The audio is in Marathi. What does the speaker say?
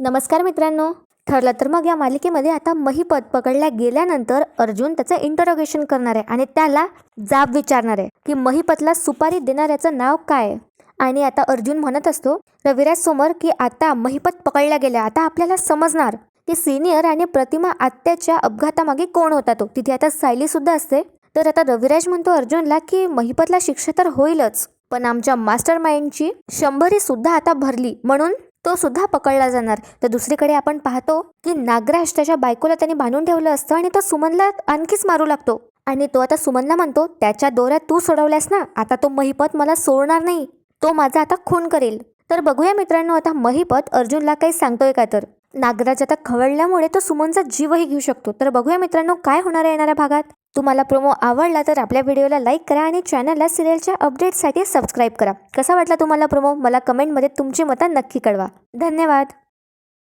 नमस्कार मित्रांनो. ठरलं तर मग या मालिकेमध्ये आता महिपत पकडल्या गेल्यानंतर अर्जुन त्याचं इंटरोगेशन करणार आहे आणि त्याला जाब विचारणार आहे की महिपतला सुपारी देणाऱ्याचं नाव काय? आहे? आणि आता अर्जुन म्हणत असतो रविराज समोर की आता महिपत पकडल्या गेल्या. आता आपल्याला समजणार की सिनियर आणि प्रतिमा आत्याच्या अपघातामागे कोण होता तो. तिथे आता सायली सुद्धा असते. तर आता रविराज म्हणतो अर्जुनला की महिपतला शिक्षा तर होईलच. पण आमच्या मास्टर माइंडची शंभरी सुद्धा आता भरली. म्हणून तो सुद्धा पकडला जाणार. तर दुसरीकडे आपण पाहतो की नागराज त्याच्या बायकोला त्याने बांधून ठेवलं असतं आणि तो सुमनला आणखीच मारू लागतो. आणि तो आता सुमनला म्हणतो त्याच्या दोऱ्यात तू सोडवल्यास ना आता तो महिपत मला सोडणार नाही. तो माझा आता खून करेल. तर बघूया मित्रांनो आता महिपत अर्जुनला काही सांगतोय का तर. नागराज आता खवळल्यामुळे तो सुमनचा जीवही घेऊ शकतो. तर बघूया मित्रांनो काय होणार आहे येणाऱ्या भागात? तुम्हाला प्रोमो आवडला तर आपल्या व्हिडिओला लाईक करा आणि चॅनलला सिरियलच्या अपडेटसाठी सबस्क्राईब करा. कसा वाटला तुम्हाला प्रोमो मला कमेंटमध्ये तुमची मतं नक्की कळवा. धन्यवाद.